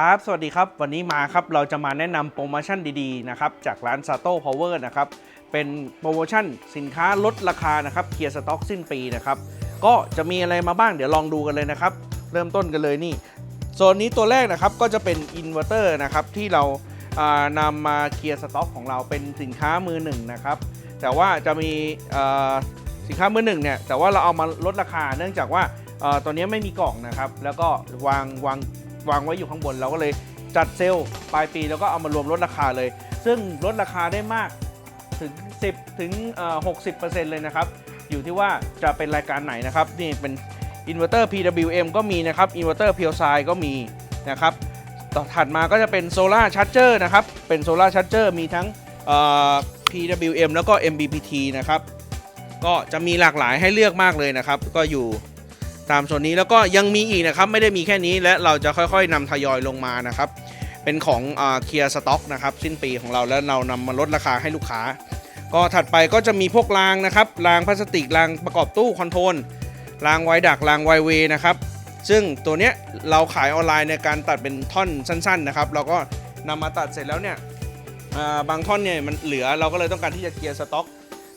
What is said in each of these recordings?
ครับ สวัสดีครับ วันนี้มาครับ เราจะมาแนะนำโปรโมชั่นดีๆนะครับ จากร้าน Sato Power นะครับ เป็นโปรโมชั่นสินค้าลดราคานะครับเคลียร์สต็อกสิ้นปีนะครับ ก็จะมีอะไรมาบ้างเดี๋ยวลองดูกันเลยนะครับ เริ่มต้นกันเลยนี่ โซนนี้ตัวแรกนะครับ ก็จะเป็นอินเวอร์เตอร์นะครับ ที่เราานำมาเคลียร์สต็อกของเราเป็นสินค้ามือหนึ่งนะครับ แต่ว่าจะมีสินค้ามือหนึ่งเนี่ย แต่ว่าเราเอามาลดราคา เนื่องจากว่า ตัวนี้ไม่มีกล่องนะครับ แล้วก็วางวางวางไว้อยู่ข้างบนเราก็เลยจัดเซลล์ปลายปีแล้วก็เอามารวมลดราคาเลย ซึ่งลดราคาได้มากถึง 10 ถึงเอ่อ60%เลยนะครับ อยู่ที่ว่าจะเป็นรายการไหนนะครับ นี่เป็นอินเวอร์เตอร์ PWM ก็มีนะครับอินเวอร์เตอร์เพียวไซก็มีนะครับต่อถัดมาก็จะเป็นโซลาร์ชาร์จเจอร์นะครับ เป็นโซลาร์ชาร์จเจอร์มีทั้ง PWM แล้วก็ MBPT นะครับ ก็จะมีหลากหลายให้เลือกมากเลยนะครับ ก็อยู่ ตามโซนนี้แล้วก็ยังมีอีกนะครับไม่ได้มีแค่นี้และเราจะค่อยๆนำทยอยลงมานะครับ เป็นของเคลียร์สต็อกนะครับสิ้นปีของเราแล้วเรานำมาลดราคาให้ลูกค้า ก็ถัดไปก็จะมีพวกรางนะครับรางพลาสติกรางประกอบตู้คอนโทรลรางไวดักรางไวเวนะครับซึ่งตัวเนี้ยเราขายออนไลน์ในการตัดเป็นท่อนสั้นๆนะครับเราก็นำมาตัดเสร็จแล้วเนี่ยบางท่อนเนี่ยมันเหลือเราก็เลยต้องการที่จะเคลียร์สต็อก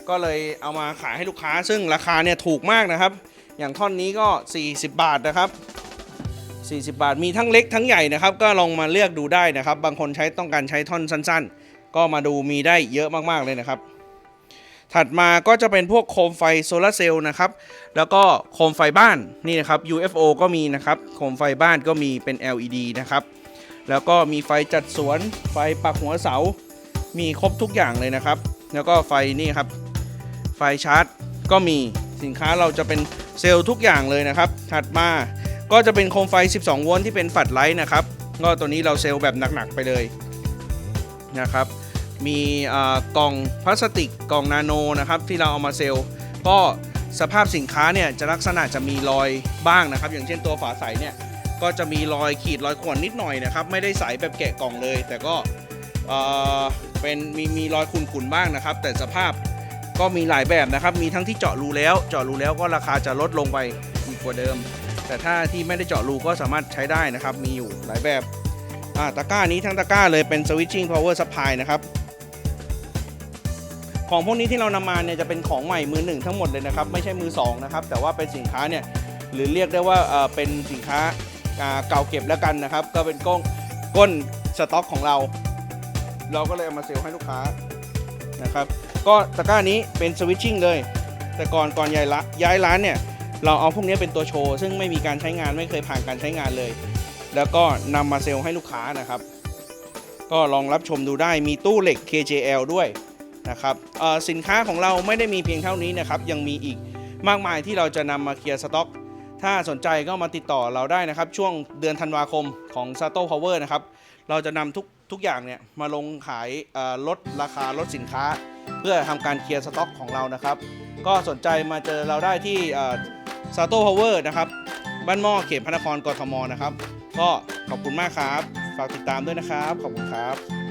ก็เลยเอามาขายให้ลูกค้า ซึ่งราคาเนี่ยถูกมากนะครับ อย่างท่อนนี้ก็ 40 บาทนะครับ 40 บาทมีทั้งเล็กทั้งใหญ่นะครับ ก็ลองมาเลือกดูได้นะครับ บางคนใช้ต้องการใช้ท่อนสั้นๆ ก็มาดูมีได้เยอะมากๆเลยนะครับ ถัดมาก็จะเป็นพวกโคมไฟโซลาร์เซลล์นะครับ แล้วก็โคมไฟบ้านนี่นะครับ UFO ก็มีนะครับ โคมไฟบ้านก็มีเป็น LED นะครับ แล้วก็มีไฟจัดสวน ไฟปักหัวเสา มีครบทุกอย่างเลยนะครับ แล้วก็ไฟนี่ครับ ไฟชาร์จก็มีสินค้าเราจะเป็น เซลล์ทุกอย่างเลยนะครับ ถัดมาก็จะเป็นโคมไฟ 12 โวลต์ที่เป็นฝัดไลท์นะครับ ก็ตัวนี้เราเซลล์แบบหนัก ๆ ไปเลยนะครับ มีกล่องพลาสติกกล่องนาโนนะครับที่เราเอามาเซลล์ ก็สภาพสินค้าเนี่ยจะลักษณะจะมีรอยบ้างนะครับ อย่างเช่นตัวฝาใสเนี่ยก็จะมีรอยขีดรอยข่วนนิดหน่อยนะครับ ไม่ได้ใสแบบแกะกล่องเลย แต่ก็เออเป็นมีมีรอยขุ่นๆบ้างนะครับ แต่สภาพ ก็มีหลายแบบนะครับ มีทั้งที่เจาะรูแล้ว เจาะรูแล้วก็ราคาจะลดลงไปอีกกว่าเดิม แต่ถ้าที่ไม่ได้เจาะรูก็สามารถใช้ได้นะครับ มีอยู่หลายแบบอ่าตะกร้านี้ทั้งตะกร้าเลยเป็น switching power supply นะครับ ของพวกนี้ที่เรานำมาเนี่ยจะเป็นของใหม่มือหนึ่งทั้งหมดเลยนะครับ ไม่ใช่มือสองนะครับ แต่ว่าเป็นสินค้าเนี่ยหรือเรียกได้ว่าเป็นสินค้าอ่าเก่าเก็บแล้วกันนะครับ ก็เป็นก้นก้นสต็อกของเรา เราก็เลยเอามาเซลล์ให้ลูกค้านะครับก็ตะกร้านี้เป็นสวิตชิ่งเลย แต่ก่อนก่อนย้ายละย้ายร้านเนี่ยเราเอาพวกนี้เป็นตัวโชว์ ซึ่งไม่มีการใช้งานไม่เคยผ่านการใช้งานเลย แล้วก็นำมาเซลล์ให้ลูกค้านะครับ ก็ลองรับชมดูได้มีตู้เหล็ก KJL ด้วยนะครับสินค้าของเราไม่ได้มีเพียงเท่านี้นะครับยังมีอีกมากมายที่เราจะนำมาเคลียร์สต็อกถ้าสนใจก็มาติดต่อเราได้นะครับ ช่วงเดือนธันวาคมของ Sato Power นะครับ เราจะนำทุกทุกอย่างเนี่ยมาลงขายลดราคาลดสินค้า เพื่อทำการเคลียร์สต็อกของเรานะครับ ก็สนใจมาเจอเราได้ที่ซาโต้พาวเวอร์นะครับบ้านหม้อเขตพระนครกทมนะครับ ก็ขอบคุณมากครับ ฝากติดตามด้วยนะครับ ขอบคุณครับ